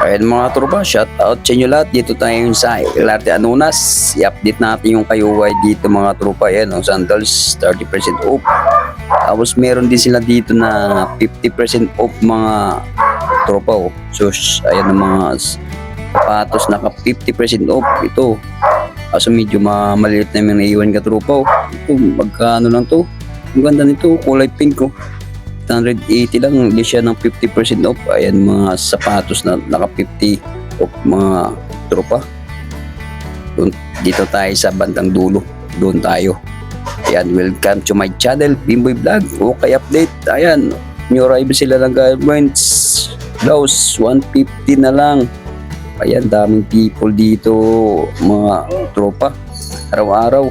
Ayan mga tropa, shout out sa inyo lahat. Dito tayo sa Ilarte Anunas. I-update natin yung kayuway dito mga tropa. Ayan, ang sandals, 30% off. Tapos meron din sila dito na 50% off mga tropa. Oh. So, ayan ang mga sapatos naka 50% off. Ito, kaso medyo ma na yung naiwan ka tropa. Oh. Ito, magkano lang to? Ang ganda nito, kulay pink oh. 180 lang, hindi siya ng 50% off. Ayan mga sapatos na naka 50 off mga tropa. Doon, dito tayo sa bandang dulo. Doon tayo. Ayan, welcome to my channel, Bimboy Vlog. Okay, update. Ayan, new arrival sila ng garments. Blouse, 150 na lang. Ayan, daming people dito, mga tropa. Araw-araw.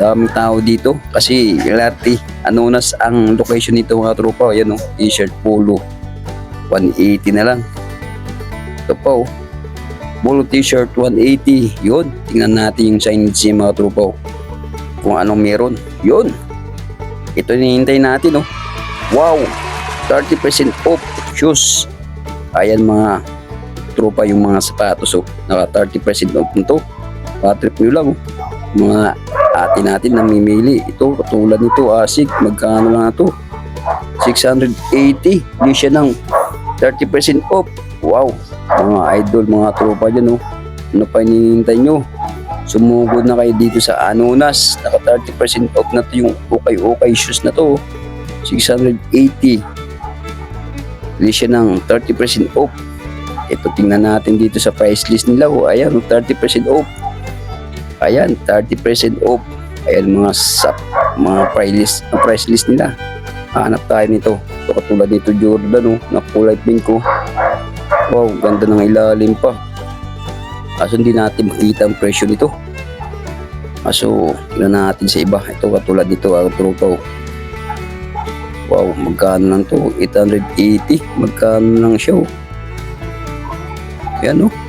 Daming tao dito. Kasi, Ilarte, Anunas ang location nito mga tropa. Ayan o, t-shirt, polo. 180 na lang. Ito pa o. Polo t-shirt, 180. Yun, tingnan natin yung signage niya mga tropa o kung anong meron. Yun. Ito hinihintay natin, oh. Wow! 30% off shoes. Ayan mga tropa yung mga sapatos, oh. Naka 30% off nito. Patrip nyo lang, oh. Mga ate natin namimili. Ito, katulad nito, ASIC. Magkano lang na to? 680. Hindi siya ng 30% off. Wow! Mga idol, mga tropa dyan, oh. Ano pa hinihintay nyo? sumugod na kayo dito sa Anunas. Naka 30% off na to yung okay-okay shoes na to. 680. Hindi siya ng 30% off. Ito tingnan natin dito sa price list nila. Oh, ayan, 30% off. Ayan, 30% off. Ayan mga sap, mga price list, ang price list nila. Hanap tayo nito. Ito katulad nito Jordan, oh, na kulay pink ko. Wow, ganda ng ilalim pa. Kaso hindi natin makita ang presyo nito. Kaso, tingnan natin sa iba. Ito katulad dito, ang tropa. oh. Wow, magkano lang to? 880. Magkano lang siya, oh. Yan, oh.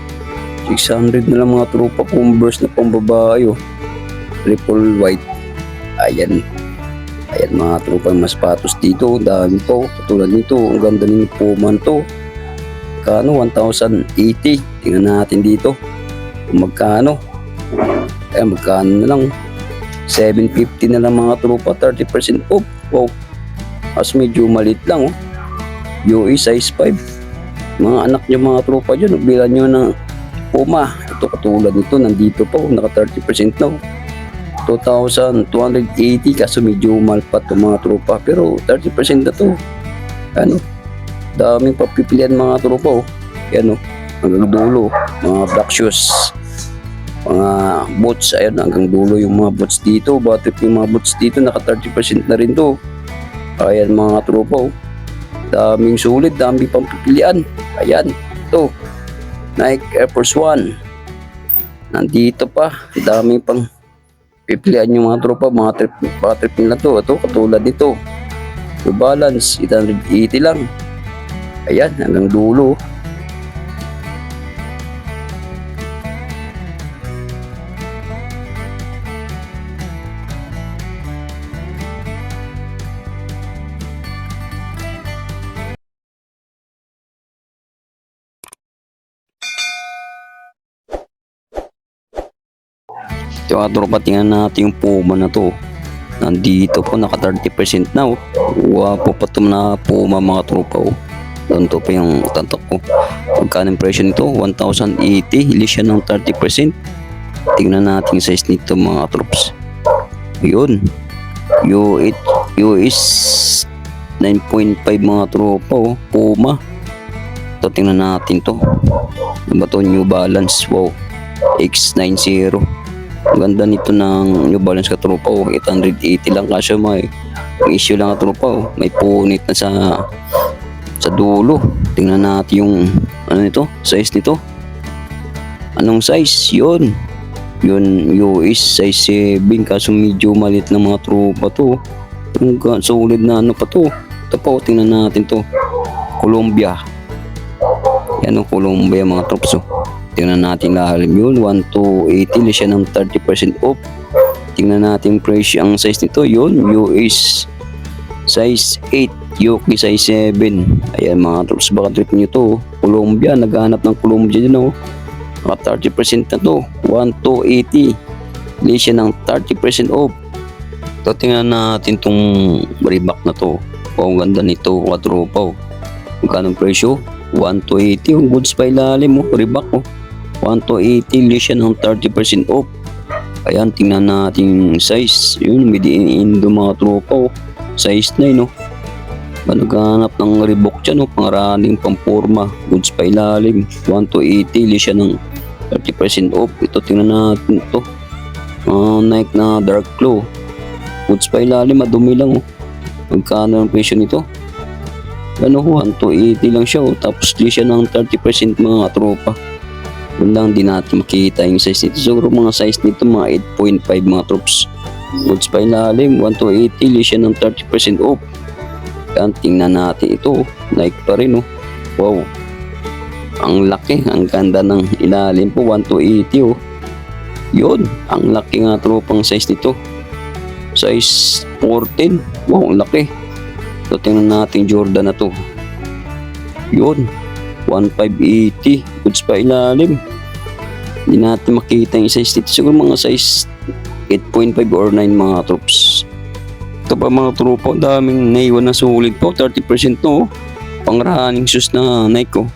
600 na lang mga tropa. Converse na pang babae, oh. Triple white. Ayan. Ayan mga tropa, mas patos dito. Dami po. Katulad nito, ang ganda ng Puma to. Magkano? 1,080. Tingnan natin dito. Kung magkano. Ay, magkano na lang. 750 na lang mga tropa. 30% off. Wow. As medyo malit lang oh. UE size 5. Mga anak nyo mga tropa dyan. Bilan nyo ng Puma. Ito katulad nito. Nandito pa oh. Naka 30% na oh. 2,280 kaso medyo malpat to mga tropa pero 30% na to ano daming papipilian mga tropa oh. Yan oh, hanggang dulo, mga black shoes, mga boots, ayun hanggang dulo yung mga boots dito, battery yung mga boots dito, naka 30% na rin to. Ayan mga tropa oh. Daming sulit, daming pampipilian. Ayan, ito. Nike Air Force One. Nandito pa, daming pang pipilian yung mga tropa, mga trip, mga trip nila to. Ito, katulad nito. Balance, 880 lang. Ayan, hanggang dulo. Ito mga tingnan natin yung Puma na to. Nandito po, naka 30% na oh. Wapo pa ito na Puma mga tropa oh. Doon to pa yung tantok ko. Magkano yung presyo nito? 1,080. Hili siya ng 30%. Tingnan natin yung size nito mga troops. Yun. U8, US 9.5 mga tropa oh. Puma. Ito tingnan natin to. Ano? New Balance. Wow. X90. Ang ganda nito ng New Balance katropa oh. 880 lang kasi may issue lang katropa oh. May punit na sa sa dulo. Tingnan natin yung ano nito, size nito. Anong size? Yun. Yun, US size 7 kaso medyo malit ng mga tropa to. Ang solid na ano pa to. Ito pa, oh, tingnan natin to. Colombia. Yan o, Colombia mga troops oh. Tingnan natin lalim yun. 1 to 80 na siya ng 30% off. Tingnan natin presyo. Ang size nito yun. US size 8. Yuki size 7. Ayan mga troops, baka trip nyo to. oh. Colombia, naghahanap ng Colombia dyan oh. Naka 30% na to. 1 to 80. Bili siya ng 30% off. Ito tingnan natin tong Reebok na to. Oh, ang ganda nito, katropa oh. Magkano presyo? 1 to 80. Ang goods pa ilalim oh, Reebok oh. 1 to 80, bili siya ng 30% off. Ayan, tingnan natin yung size. Yun, made in Indo mga tropa oh. Size 9 no. Ba, naghahanap ng Reebok dyan oh. Pang running, pang forma. Goods pa ilalim. 1 to 80, bili siya ng 30% off. Ito, tingnan natin to. Ah, Nike na Dark Glow. Goods pa ilalim, madumi lang oh. Magkano ang presyo nito? Ano, 1 to 80 lang siya oh. Tapos siya ng 30% mga tropa. Yun lang, di natin makikita yung size nito. Siguro mga size nito, mga 8.5 mga troops. Goods pa ilalim, 1 to 80, di siya ng 30% off. Yan, tingnan natin ito. Nike pa rin oh. Wow. Ang laki, ang ganda ng ilalim po, 1 to 80 oh. Yun, ang laki nga tropang size nito. Size 14. Wow, ang laki. So, tingnan natin Jordan na to. Yun, 1580. Goods pa ilalim. Hindi natin makita yung size dito. Siguro mga size 8.5 or 9 mga troops. Ito pa mga tropa, daming naiwan na sulit po. 30% no. Pang running shoes na Nike oh.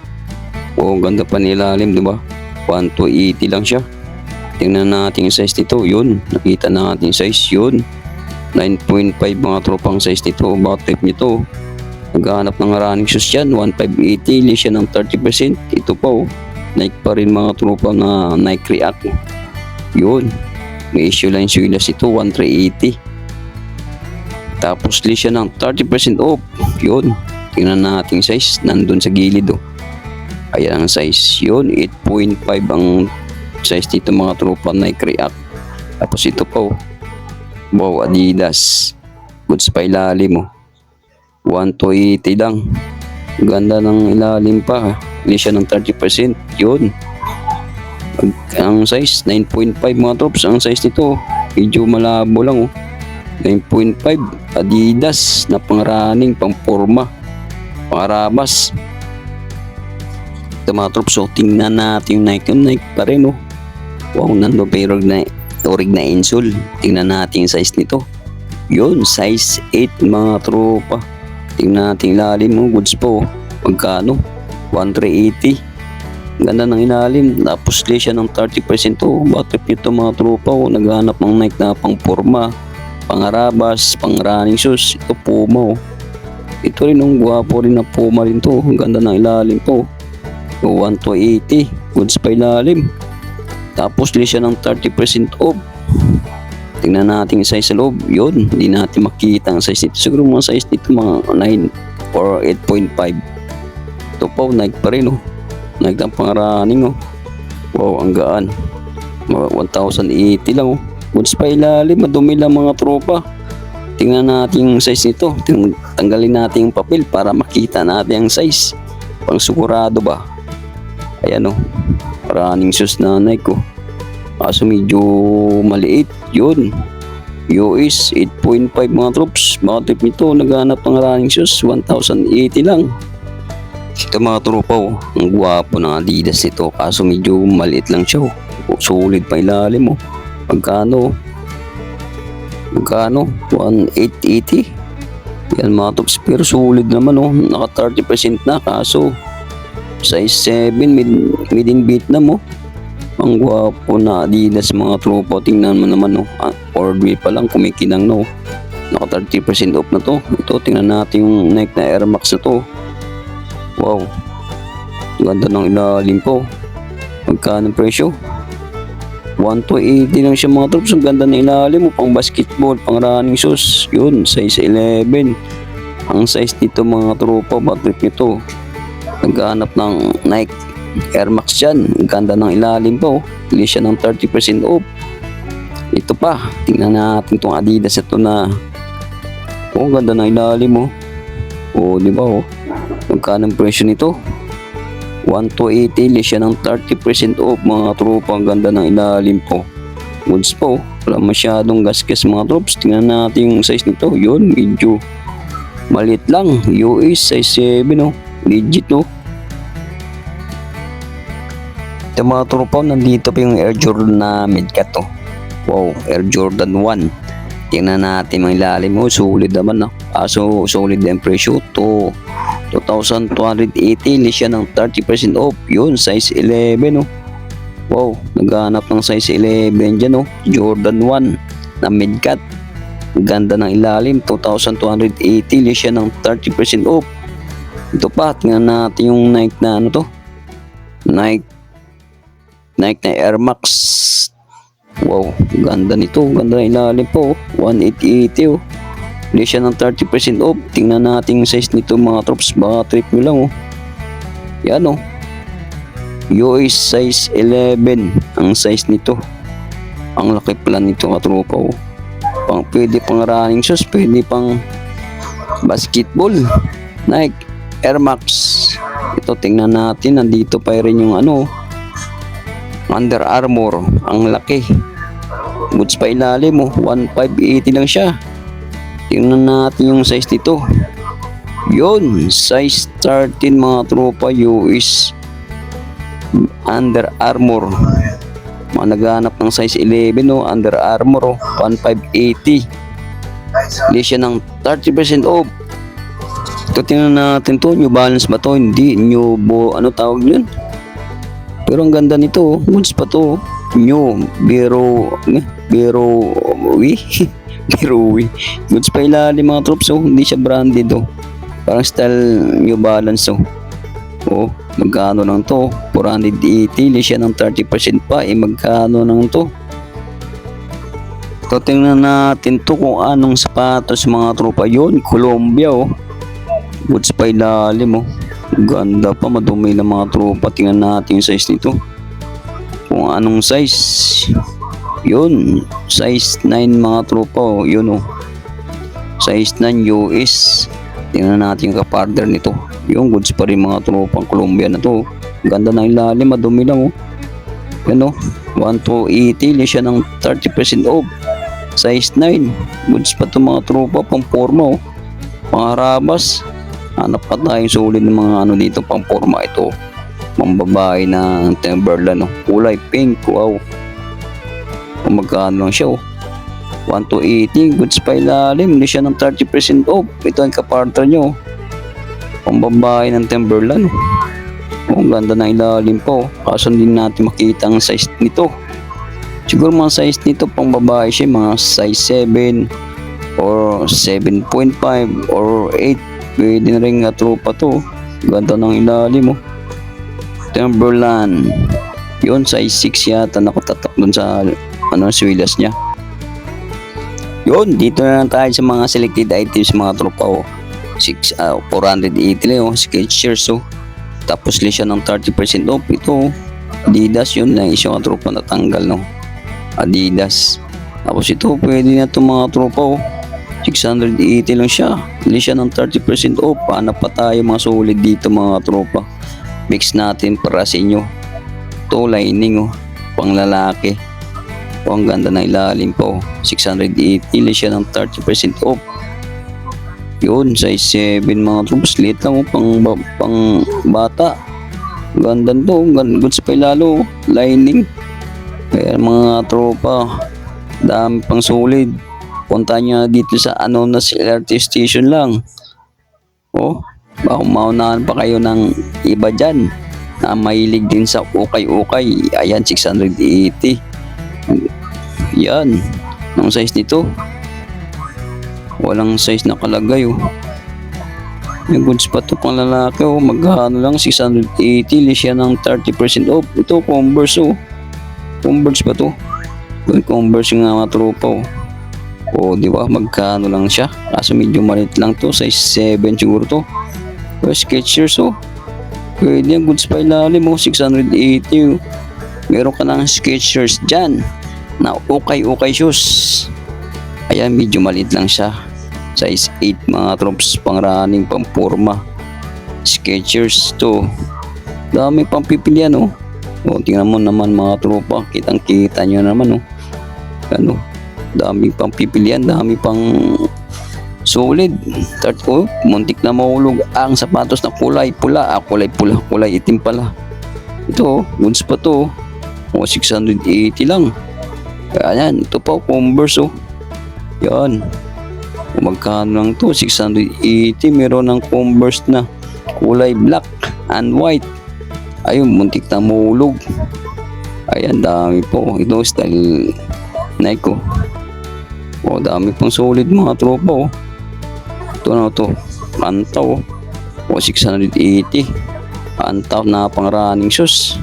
Oh, ang ganda pa nilalim, di ba? 1 to 80 lang siya. Tingnan natin yung size nito. Yun, nakita natin yung size. Yun. 9.5 mga tropang size nito. About type nito. Naghahanap ng running shoes yan. 1580. Ili siya ng 30%. Ito pa oh. Nike pa rin mga tropa na Nike React. Yun. May issue line sulas ito. 1380. Tapos li siya ng 30% off. Yun. Tingnan natin yung size. Nandun sa gilid oh. Ayan ang size. Yun. 8.5 ang size dito mga tropa Nike React. Tapos ito pa oh. Wow, Adidas. Goods pa ilalim oh. 1 to 80 lang. Ganda ng ilalim pa. Hindi siya ng 30%. Yun. Ang- size, 9.5 mga troops. Ang size nito, medyo malabo lang oh. 9.5. Adidas na pang running, pang forma. Pangarabas. Ito mga troops, so tingnan natin yung Nike. Yung Nike pa rin oh. Wow, nando pero na orig na insole. Tingnan natin yung size nito. Yun, size 8 mga tropa. Tingnan natin ilalim mo, goods po. Magkano? 1,380. Ganda ng ilalim. Tapos di siya ng 30% to. Bakit ito mga tropa oh, naghanap ng Nike na pang forma, pangarabas, pang running shoes. Ito Puma oh. Ito rin ang gwapo rin na Puma rin to. Ang ganda ng ilalim po. So, 1 to 80. Goods pa ilalim. Tapos di siya ng 30% off. Tingnan natin yung size sa loob. Yun, hindi natin makita ang size nito. Siguro mga size nito mga 9 or 8.5. Ito pa, Nike pa rin oh. Nike ang pangarunning oh. Wow, ang gaan. Mga 1,080 lang oh. Goods pa ilalim, madumi lang mga tropa. Tingnan natin yung size nito. Ting- Tanggalin natin yung papel para makita natin ang size. Pang sigurado ba? Ayan oh. Running shoes na Nike oh. Kaso medyo maliit. Yun. US 8.5 mga troops. Mga trip nito, naghanap ng running shoes. 1,080 lang. Ito mga tropa oh. Ang gwapo ng Adidas nito. Kaso medyo maliit lang siya oh. Solid pa ilalim oh. Magkano? Magkano? 1,880. Yan mga troops. Pero solid naman oh. Naka 30% na. Kaso size 7 mid, mid in Vietnam oh. Ang gwapo na Adidas mga tropa. Tingnan mo naman no. Ah, Ford wheel pa lang kumikinang no. Naka 30% off na to. Ito tingnan natin yung Nike na Air Max na to. Wow. Ganda ng ilalim po. Magkano presyo? 1 to 80 lang siya mga troops. Ang ganda ng ilalim mo. Pang basketball, pang running shoes. Yun, size 11. Ang size nito mga tropa, batrip nito. Naghahanap ng Nike Air Max yan. Ang ganda ng ilalim po. Hindi siya ng 30% off. Ito pa. Tingnan natin itong Adidas ito na Oh, ang ganda ng ilalim mo. Oh. di ba oh? Magkano ang presyo nito? 1 to 80 li siya ng 30% off mga tropa. Ang ganda ng ilalim po. Goods po. Wala masyadong gasgas mga troops. Tingnan natin yung size nito. Yun, medyo Malit lang. US size 7 oh. Legit oh. Ito mga tropa, nandito pa yung Air Jordan na midcat to. Wow, Air Jordan 1. Tingnan natin mga ilalim mo, solid naman no. Aso solid din presyo to 2,280 less siya ng 30% off. Yun, size 11 no. Wow, naghanap ng size 11 dyan no. Jordan 1 na midcat. Ang Ganda ng ilalim, 2,280 less siya ng 30% off. Ito pa, tingnan natin yung Nike na ano to. Nike Nike na Air Max. Wow, ganda nito. Ganda ng ilalim po. 180 oh. Hindi siya ng 30% off. Tingnan natin yung size nito mga troops. Baka trip nyo lang oh. Yan oh. US size 11 ang size nito. Ang laki pala nito katropa oh. Pang, pwede pang running shoes, pwede pang basketball. Nike Air Max. Ito tingnan natin. Nandito pa rin yung ano Under Armour. Ang laki. Boots pa ilalim mo. 1580 lang siya. Tingnan natin yung size nito. Yun. Size 13 mga tropa US. Under Armour. Mga naghanap ng size 11 no. Under Armour oh. 1580. Hindi siya ng 30% off. Ito tingnan natin to. New Balance ba to? Hindi. New Bo. Ano tawag yun? Pero ang ganda nito, oh. goods pa to. oh. New, Biro, eh, Biro, wi, Biro, wi. Goods pa ilalim mga troops, oh. Hindi siya branded, oh. Parang style New Balance, oh. Oh, magkano lang to? 480, less siya ng 30% pa, eh magkano lang to? So, tingnan natin to kung anong sapatos mga tropa yon Colombia, oh. Goods pa ilalim, oh. Ganda pa, madumi ng mga tropa. Tingnan natin yung size nito. Kung anong size. Yun, size 9 mga tropa. Oh. Yun oh. Size 9 US. Tingnan natin yung kapartner nito. Yung goods pa rin mga tropang Colombia na to. Ganda ng ilalim, madumi lang oh. Yan oh. 1 to 80, less siya ng 30% off. Size 9. Goods pa to mga tropa, pang forma oh. Pangarabas. Hanap pa tayong sulit ng mga ano dito pang forma ito. Mambabae na Timberland. Oh. Kulay pink. Wow. Kung magkano lang siya. Oh. 1 to 80. Goods pa ilalim. Hindi siya ng 30% off. Ito ang kapartner nyo. Pambabae ng Timberland. Oh. Ang ganda ng ilalim po. Kaso hindi natin makita ang size nito. Siguro mga size nito pang babae siya. Mga size 7 or 7.5 or 8 Pwede na rin nga tropa to. Ganda ng ilalim mo. Timberland. Yun, size 6 yata nakatatak dun sa ano, swilas niya. Yun, dito na lang tayo sa mga selected items mga tropa oh. 6, ah, 480 lang oh, Skechers oh. Tapos list siya ng 30% off. Ito oh. Adidas yun na isang tropa natanggal no. Adidas. Tapos ito, pwede na ito mga tropa oh. 680 lang siya. Hindi siya ng 30% off. Paano pa tayo mga solid dito mga tropa. Mix natin para sa inyo. Ito lining oh. Pang lalaki. Oh, ang ganda ng ilalim po. 680 lang siya ng 30% off. Yun, size 7 mga troops. Liit lang oh, pang, pang bata. Ganda to. Ganda, goods pa lalo. oh. Lining. Kaya mga tropa. Dami pang solid. Punta nyo dito sa ano na LRT station lang. Oh, baka maunahan pa kayo ng iba dyan na mahilig din sa ukay-ukay. Ayan, 680. Yan. Anong size nito? Walang size na kalagay oh. May goods pa to pang lalaki oh. Magkano lang 680 less siya ng 30% off. Ito Converse oh. Converse pa to. Converse yung mga tropa oh. O, di ba? Magkano lang siya? Kaso medyo maliit lang to. Size 7 siguro to. O, Skechers, oh. Pwede yung goods pa ilalim mo. 680. oh. Meron ka ng Skechers dyan. Na ukay-ukay shoes. Ayan, medyo maliit lang siya. Size 8 mga troops. Pang running, pang forma. Skechers to. Dami pang pipilian, oh. O, tingnan mo naman mga tropa. Kitang-kita nyo naman, oh. Ano, dami pang pipilian, dami pang Solid. Third oh, muntik na mahulog ang sapatos na kulay pula. Ah, kulay pula, kulay itim pala. Ito, oh, goods pa to. O, 680 lang. Ayan, ito pa, Converse, oh. Yan. Magkano lang to, 680. Meron ng Converse na kulay black and white. Ayun, muntik na mahulog. Ayan, dami po. Ito, style Nike, oh. Dami pang solid mga tropa, oh. Ito na to. Antaw, oh. O, 680. Antaw na pang running shoes.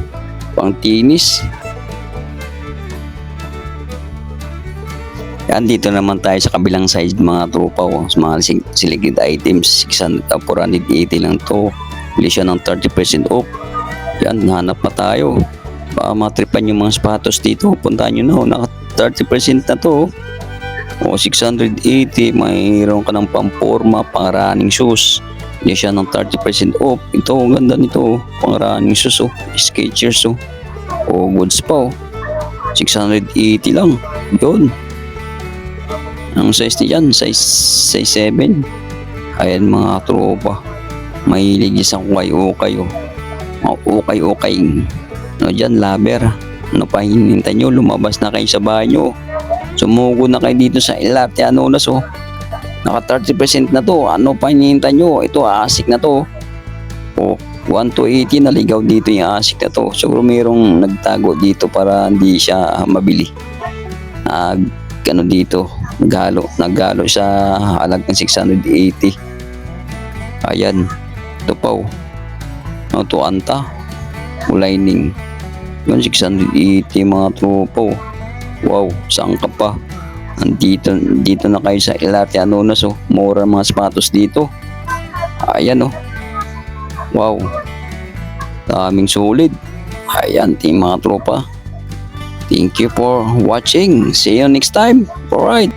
Pang tennis. Yan, dito naman tayo sa kabilang side mga tropa, oh. Sa mga selected items. 600, uh, 480 lang to. Bili siya ng 30% off. Yan, hanap na tayo. Baka matripan yung mga sapatos dito. Puntahan nyo na, oh. Naka 30% na to, oh. O 680, mayroon ka ng pamporma, pang running shoes. Hindi siya ng 30% off. Ito, ang ganda nito. oh. Pang running shoes, oh. Skechers, oh. O goods pa, oh. 680 lang. Yun. Ang size niyan, size, size 7. Ayan mga tropa. Mahilig isang ukay-ukay, oh. Mga ukay-ukay. Ano dyan, laber. Ano pa hinintay nyo? Lumabas na kayo sa bahay nyo. Sumugo na kayo dito sa Ilarte Anonas oh. Naka 30% na to. Ano pa hinihintay nyo? Ito asik na to. Oh, 1 to 80 naligaw dito yung asik na to. Siguro mayroong nagtago dito para hindi siya mabili. Nag ano dito, naghalo, naghalo sa halag ng 680. Ayan. Ito pa oh. Ano to anta? Lining. Yun, 680 mga tropa oh. Wow, saan ka pa? Andito, dito na kayo sa Ilarte Anonas oh. Mura mga sapatos dito. Ayan oh. Wow. Daming solid. Ayan, team mga tropa. Thank you for watching. See you next time. Alright.